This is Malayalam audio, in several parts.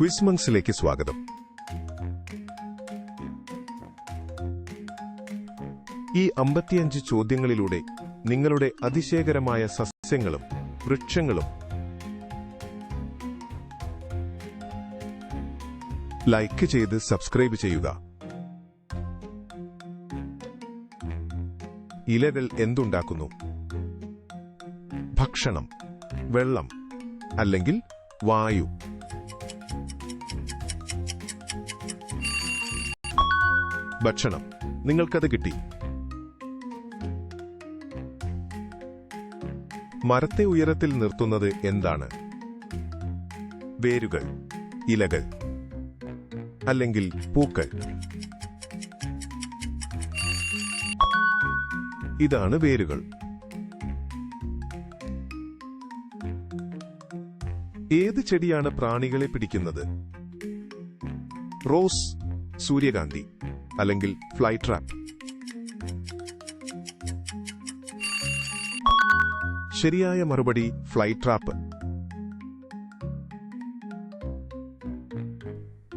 ക്വിസ്മങ്സിലേക്ക് സ്വാഗതം. ഈ അമ്പത്തിയഞ്ച് ചോദ്യങ്ങളിലൂടെ നിങ്ങളുടെ അതിശയകരമായ സസ്യങ്ങളും വൃക്ഷങ്ങളും ലൈക്ക് ചെയ്ത് സബ്സ്ക്രൈബ് ചെയ്യുക. ഇലകൾ എന്തുണ്ടാക്കുന്നു? ഭക്ഷണം വെള്ളം അല്ലെങ്കിൽ വായു. ഭക്ഷണം. നിങ്ങൾക്കത് കിട്ടി. മരത്തെ ഉയരത്തിൽ നിർത്തുന്നത് എന്താണ്? വേരുകൾ ഇലകൾ അല്ലെങ്കിൽ പൂക്കൾ. ഇതാണ് വേരുകൾ. ഏത് ചെടിയാണ് പ്രാണികളെ പിടിക്കുന്നത്? റോസ് സൂര്യകാന്തി. അല്ലെങ്കിൽ ഫ്ലൈ ട്രാപ്പ് ശരിയായ മറുപടി ഫ്ലൈ ട്രാപ്പ്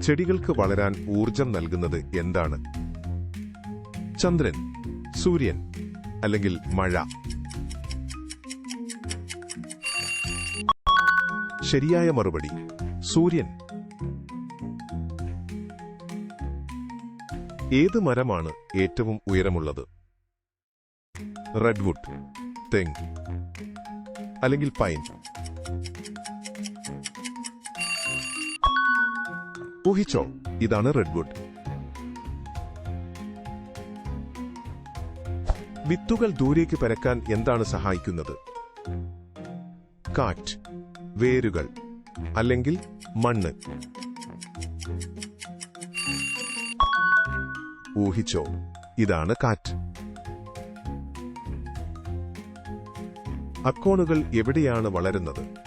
ചെടികൾക്ക് വളരാൻ ഊർജം നൽകുന്നത് എന്താണ്? ചന്ദ്രൻ സൂര്യൻ അല്ലെങ്കിൽ മഴ? ശരിയായ മറുപടി സൂര്യൻ. ഏത് മരമാണ് ഏറ്റവും ഉയരമുള്ളത്? റെഡ്വുഡ് തെങ് അല്ലെങ്കിൽ പൈൻ ഊഹിച്ചോ ഇതാണ് റെഡ്വുഡ് വിത്തുകൾ ദൂരേക്ക് പരക്കാൻ എന്താണ് സഹായിക്കുന്നത്? കാറ്റ് വേരുകൾ അല്ലെങ്കിൽ മണ്ണ്. ഊഹിച്ചോ. ഇതാണ് കാറ്റ്. അക്കോണുകൾ എവിടെയാണ് വളരുന്നത്?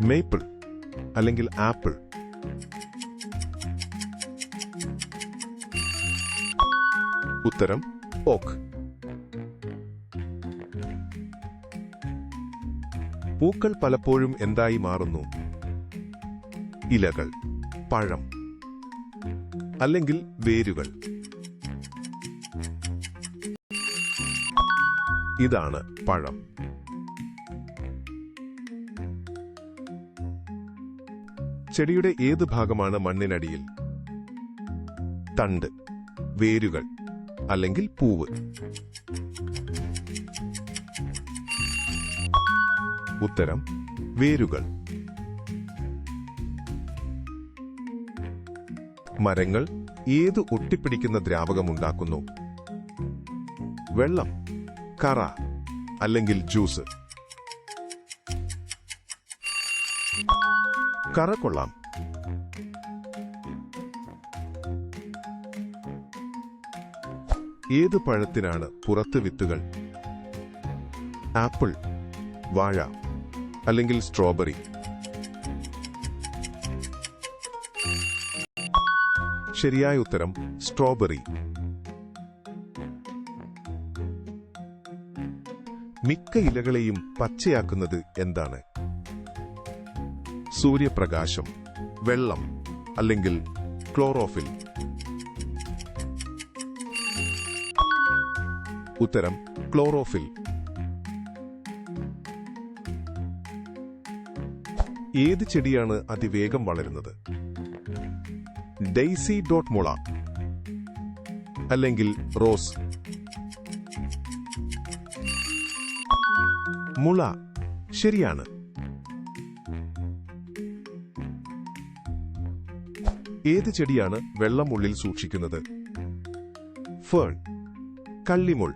മേപ്പിൾ. അല്ലെങ്കിൽ ആപ്പിൾ. ഉത്തരം ഓക്ക്. പൂക്കൾ പലപ്പോഴും എന്തായി മാറുന്നു? ഇലകൾ പഴം. അല്ലെങ്കിൽ വേരുകൾ. ഇതാണ് പഴം. ചെടിയുടെ ഏത് ഭാഗമാണ് മണ്ണിനടിയിൽ? തണ്ട് വേരുകൾ അല്ലെങ്കിൽ പൂവ്. ഉത്തരം വേരുകൾ. മരങ്ങൾ ഏത് ഒട്ടിപ്പിടിക്കുന്ന ദ്രാവകമുണ്ടാക്കുന്നു? വെള്ളം കറ അല്ലെങ്കിൽ ജ്യൂസ്? കറ കൊള്ളാം. ഏത് പഴത്തിനാണ് പുറത്ത് വിത്തുകൾ? ആപ്പിൾ വാഴ അല്ലെങ്കിൽ സ്ട്രോബെറി? ശരിയായ ഉത്തരം സ്ട്രോബെറി. മിക്ക ഇലകളെയും പച്ചയാക്കുന്നത് എന്താണ്? സൂര്യപ്രകാശം വെള്ളം അല്ലെങ്കിൽ ക്ലോറോഫിൽ. ഉത്തരം ക്ലോറോഫിൽ. ഏത് ചെടിയാണ് അതിവേഗം വളരുന്നത്? ഡെയ്സി ഡോട്ട് മുള. അല്ലെങ്കിൽ റോസ്. മുള. ശരിയാണ്. ഏത് ചെടിയാണ് വെള്ളം ഉള്ളിൽ സൂക്ഷിക്കുന്നത്? ഫേൺ. കള്ളിമുൾ.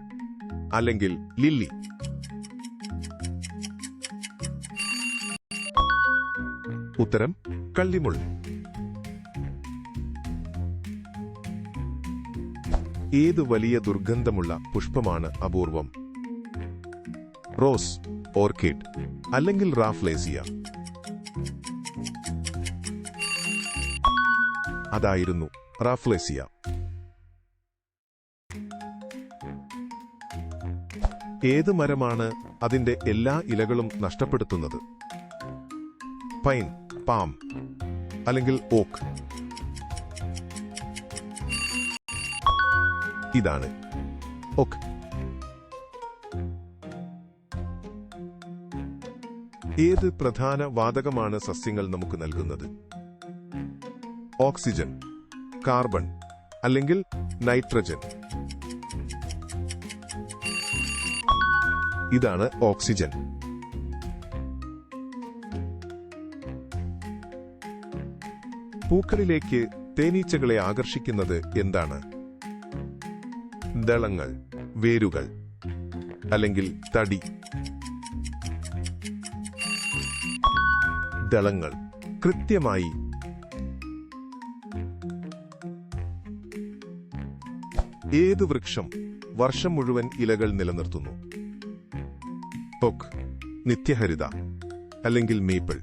അല്ലെങ്കിൽ ലില്ലി. ഉത്തരം കള്ളിമുൾ. ഏത് വലിയ ദുർഗന്ധമുള്ള പുഷ്പമാണ് അപൂർവം? റോസ് ഓർക്കിഡ് അല്ലെങ്കിൽ റാഫ്ലേസിയ? അതായിരുന്നു റാഫ്ലേസിയ. ഏത് മരമാണ് അതിന്റെ എല്ലാ ഇലകളും നഷ്ടപ്പെടുത്തുന്നത്? പൈൻ പാം അല്ലെങ്കിൽ ഓക്ക്. ഇതാണ്. ഓക്കെ. ഏത് പ്രധാന വാതകമാണ് സസ്യങ്ങൾ നമുക്ക് നൽകുന്നത്? ഓക്സിജൻ കാർബൺ അല്ലെങ്കിൽ നൈട്രജൻ. ഇതാണ് ഓക്സിജൻ. പൂക്കളിലേക്ക് തേനീച്ചകളെ ആകർഷിക്കുന്നത് എന്താണ്? ദളങ്ങൾ വേരുകൾ അല്ലെങ്കിൽ തടി. ദളങ്ങൾ കൃത്യമായി. ഏത് വൃക്ഷം വർഷം മുഴുവൻ ഇലകൾ നിലനിർത്തുന്നു? പൊക്ക് നിത്യഹരിത അല്ലെങ്കിൽ മേപ്പിൾ.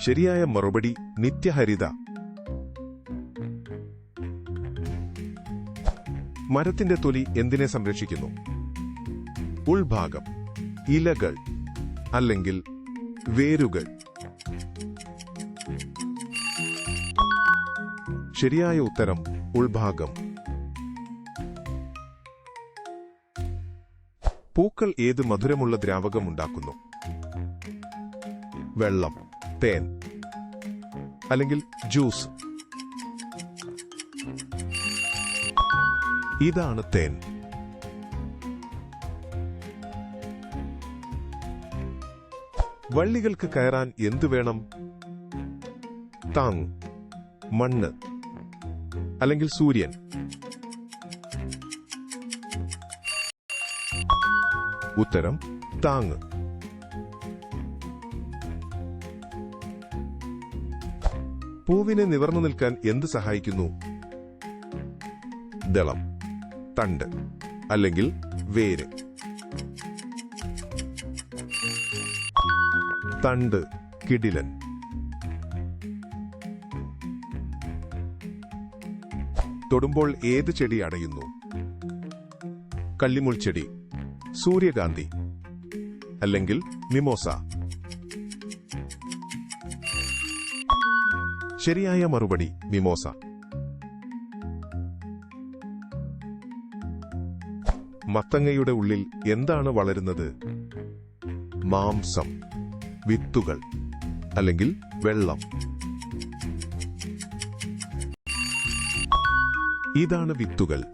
ശരിയായ മറുപടി നിത്യഹരിത മരത്തിന്റെ തൊലി എന്തിനെ സംരക്ഷിക്കുന്നു? ഉൾഭാഗം ഇലകൾ അല്ലെങ്കിൽ വേരുകൾ. ശരിയായ ഉത്തരം ഉൾഭാഗം. പൂക്കൾ ഏത് മധുരമുള്ള ദ്രാവകം ഉണ്ടാക്കുന്നു? വെള്ളം തേൻ അല്ലെങ്കിൽ ജ്യൂസ്. ഇതാണ് തേൻ. വള്ളികൾക്ക് കയറാൻ എന്തു വേണം? താങ് മണ്ണ് അല്ലെങ്കിൽ സൂര്യൻ. ഉത്തരം താങ്. പൂവിനെ നിവർന്നു നിൽക്കാൻ എന്ത് സഹായിക്കുന്നു? ദളം. തണ്ട് അല്ലെങ്കിൽ വേര്. തണ്ട് കിടിലൻ. തൊടുമ്പോൾ ഏത് ചെടി അടയുന്നു? കള്ളിമുൾ ചെടി സൂര്യകാന്തി അല്ലെങ്കിൽ മിമോസ. ശരിയായ മറുപടി മിമോസ. മത്തങ്ങയുടെ ഉള്ളിൽ എന്താണ് വളരുന്നത്? മാംസം വിത്തുകൾ അല്ലെങ്കിൽ വെള്ളം. ഇതാണ് വിത്തുകൾ.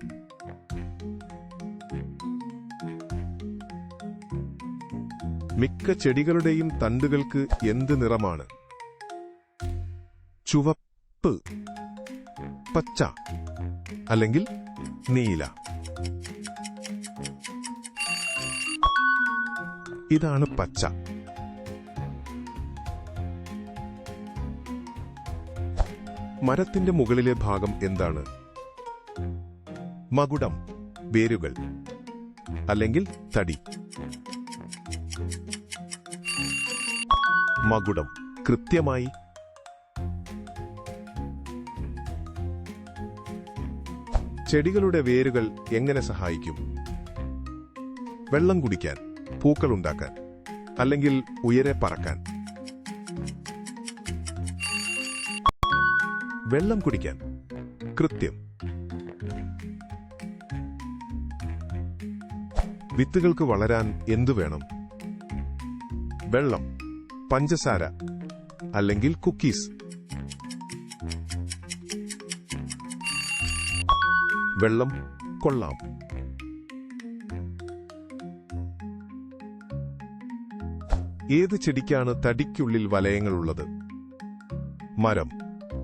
മിക്ക ചെടികളുടെയും തണ്ടുകൾക്ക് എന്ത് നിറമാണ്? ചുവപ്പ് പച്ച അല്ലെങ്കിൽ നീല. ഇതാണ് പച്ച. മരത്തിന്റെ മുകളിലെ ഭാഗം എന്താണ്? മകുടം വേരുകൾ അല്ലെങ്കിൽ തടി. മകുടം കൃത്യമായി ചെടികളുടെ വേരുകൾ എങ്ങനെ സഹായിക്കും? വെള്ളം കുടിക്കാൻ. പൂക്കൾ ഉണ്ടാക്കാൻ അല്ലെങ്കിൽ ഉയരെ പറക്കാൻ. വെള്ളം കുടിക്കാൻ. കൃത്യം. വിത്തുകൾക്ക് വളരാൻ എന്തു വേണം? വെള്ളം പഞ്ചസാര അല്ലെങ്കിൽ കുക്കീസ്. വെള്ളം കൊള്ളാം. ഏത് ചെടിക്കാണ് തടിക്കുള്ളിൽ വലയങ്ങളുള്ളത്? മരം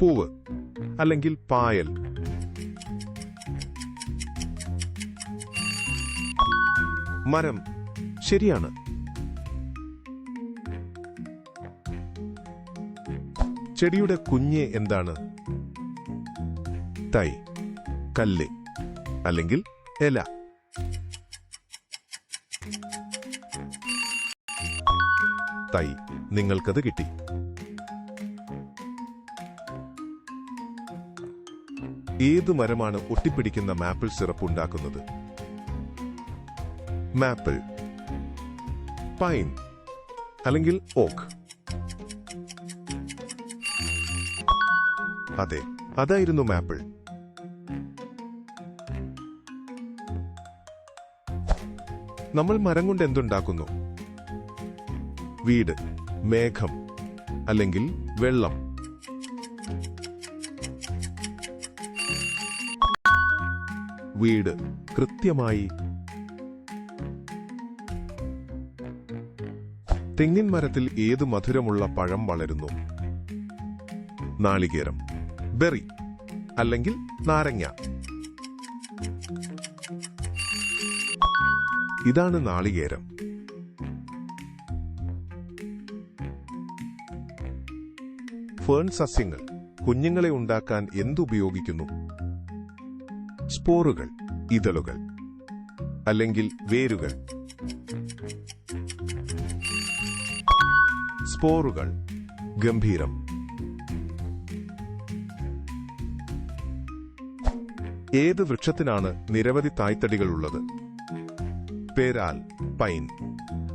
പൂവ് അല്ലെങ്കിൽ പായൽ? മരം ശരിയാണ്. ചെടിയുടെ കുഞ്ഞ് എന്താണ്? തൈ കല്ല് അല്ലെങ്കിൽ ഇല. തൈ നിങ്ങൾക്കത് കിട്ടി. ഏത് മരമാണ് ഒട്ടിപ്പിടിക്കുന്ന മാപ്പിൾ സിറപ്പ് ഉണ്ടാക്കുന്നത്? മാപ്പിൾ പൈൻ അല്ലെങ്കിൽ ഓക്ക്? അതെ അതായിരുന്നു മാപ്പിൾ. നമ്മൾ മരം കൊണ്ട് എന്തുണ്ടാക്കുന്നു? വീട് മേഘം അല്ലെങ്കിൽ വെള്ളം. വീട് കൃത്യമായി തെങ്ങിൻ മരത്തിൽ ഏത് മധുരമുള്ള പഴം വളരുന്നു? നാളികേരം ബെറി അല്ലെങ്കിൽ നാരങ്ങ. ഇതാണ് നാളികേരം. ഫേൺ സസ്യങ്ങൾ കുഞ്ഞുങ്ങളെ ഉണ്ടാക്കാൻ എന്തുപയോഗിക്കുന്നു? സ്പോറുകൾ ഇതളുകൾ അല്ലെങ്കിൽ വേരുകൾ. സ്പോറുകൾ ഗംഭീരം. ഏത് വൃക്ഷത്തിനാണ് നിരവധി തായ്തടികൾ ഉള്ളത് പേരാൽ പൈൻ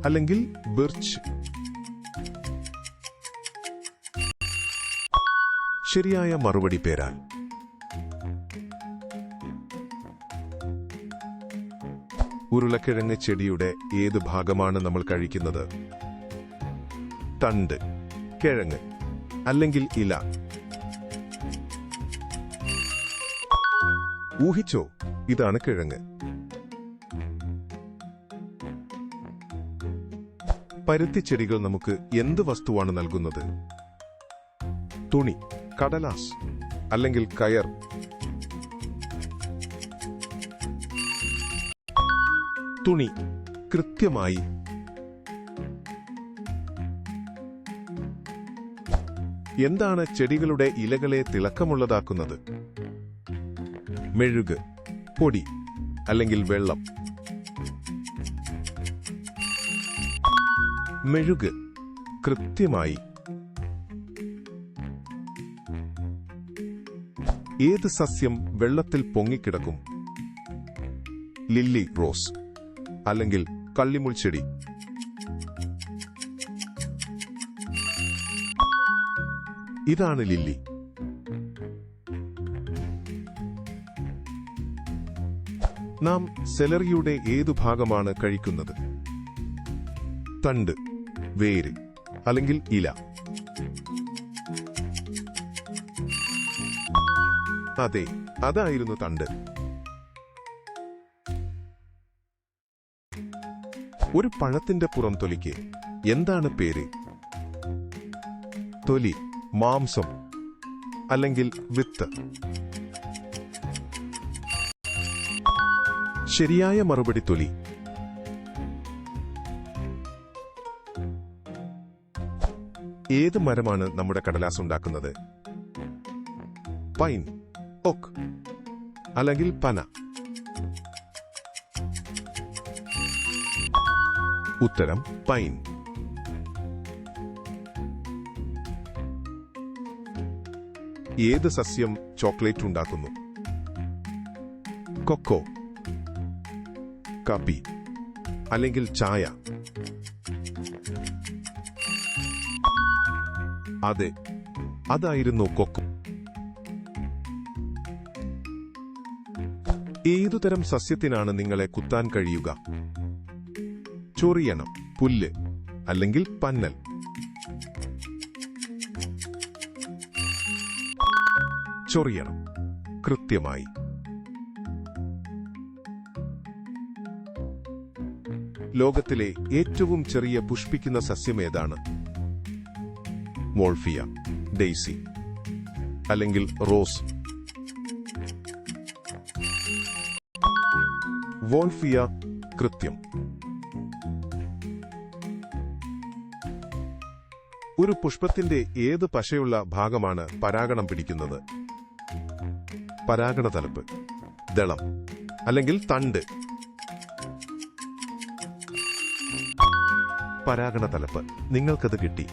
അല്ലെങ്കിൽ ബിർച്ച്. ശരിയായ മറുപടി പേരാൽ. ഉരുളക്കിഴങ്ങ് ചെടിയുടെ ഏത് ഭാഗമാണ് നമ്മൾ കഴിക്കുന്നത്? തണ്ട് കിഴങ്ങ് അല്ലെങ്കിൽ ഇല. ഊഹിച്ചോ ഇതാണ് കിഴങ്ങ്. പരുത്തി പരുത്തിച്ചെടികൾ നമുക്ക് എന്ത് വസ്തുവാണ് നൽകുന്നത്? തുണി. കടലാസ് അല്ലെങ്കിൽ കയർ. തുണി കൃത്യമായി. എന്താണ് ചെടികളുടെ ഇലകളെ തിളക്കമുള്ളതാക്കുന്നത്? മെഴുക് പൊടി അല്ലെങ്കിൽ വെള്ളം. മെഴുക് കൃത്യമായി. ഏത് സസ്യം വെള്ളത്തിൽ പൊങ്ങിക്കിടക്കും? ലില്ലി റോസ് അല്ലെങ്കിൽ കള്ളിമുൾച്ചെടി ഇതാണ് ലില്ലി. നാം സെലറിയുടെ ഏതു ഭാഗമാണ് കഴിക്കുന്നത്? തണ്ട് വേര് അല്ലെങ്കിൽ ഇല. അതെ അതായിരുന്നു തണ്ട്. ഒരു പഴത്തിന്റെ പുറം തൊലിക്ക് എന്താണ് പേര്? തൊലി മാംസം അല്ലെങ്കിൽ വിത്ത്. ശരിയായ മറുപടി തൊലി. ഏത് മരമാണ് നമ്മുടെ കടലാസ് ഉണ്ടാക്കുന്നത്? പൈൻ ഒക്ക് അല്ലെങ്കിൽ പന. ഉത്തരം പൈൻ. ഏത് സസ്യം ചോക്ലേറ്റ് ഉണ്ടാക്കുന്നു? കൊക്കോ കാപ്പി അല്ലെങ്കിൽ ചായ? അതെ അതായിരുന്നു കൊക്കോ. ഏതുതരം സസ്യത്തിനാണ് നിങ്ങളെ കുത്താൻ കഴിയുക? ചൊറിയണം പുല്ല് അല്ലെങ്കിൽ പന്നൽ. ചൊറിയണം കൃത്യമായി. ലോകത്തിലെ ഏറ്റവും ചെറിയ പുഷ്പിക്കുന്ന സസ്യം ഏതാണ്? വോൾഫിയ ഡെയ്സി അല്ലെങ്കിൽ റോസ്. വോൾഫിയ കൃത്യം. ഒരു പുഷ്പത്തിന്റെ ഏത് പശയുള്ള ഭാഗമാണ് പരാഗണം പിടിക്കുന്നത്? പരാഗണതലപ്പ് ദളം അല്ലെങ്കിൽ തണ്ട്. പരാഗണതലപ്പ് നിങ്ങൾക്കത് കിട്ടി.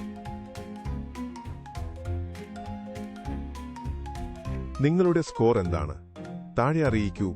നിങ്ങളുടെ സ്കോർ എന്താണ്? താഴെ അറിയിക്കൂ.